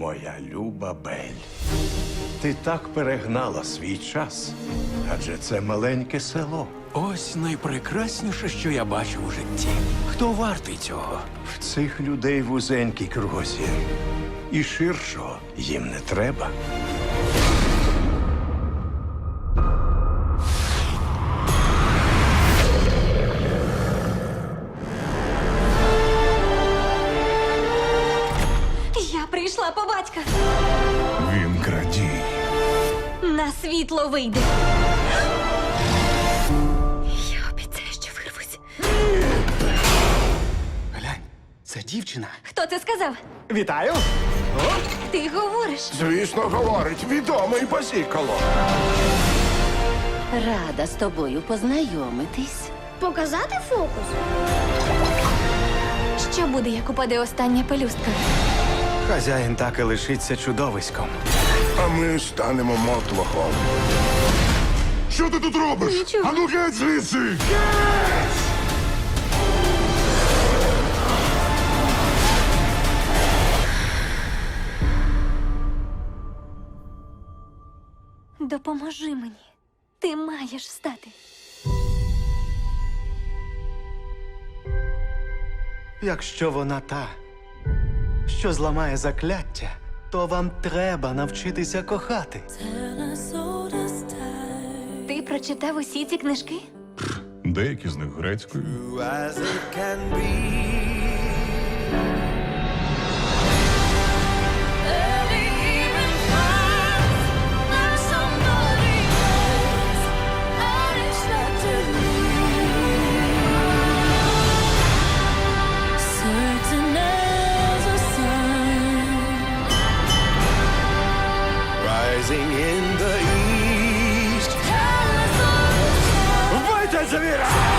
Моя люба Бель. Ти так перегнала свій час, адже це маленьке село. Ось найпрекрасніше, що я бачив у житті. Хто вартий цього? В цих людей вузенький кругозір. І ширшого їм не треба. Я прийшла по батька. Він крадій. На світло вийде. Я обіцяю, що вирвусь. Глянь, це дівчина. Хто це сказав? Вітаю! Ти говориш. Звісно, говорить, відомий базікало. Рада з тобою познайомитись. Показати фокус? Що буде, як упаде остання пелюстка? Хазяїн так і лишиться чудовиськом. А ми станемо мотлохом. Що ти тут робиш? Нічого. Ану геть звідси! Допоможи мені. Ти маєш встати. Якщо вона та, що зламає закляття, то вам треба навчитися кохати. Ти прочитав усі ці книжки? Деякі з них грецькою. Rising in the east. Вийдіть звіра!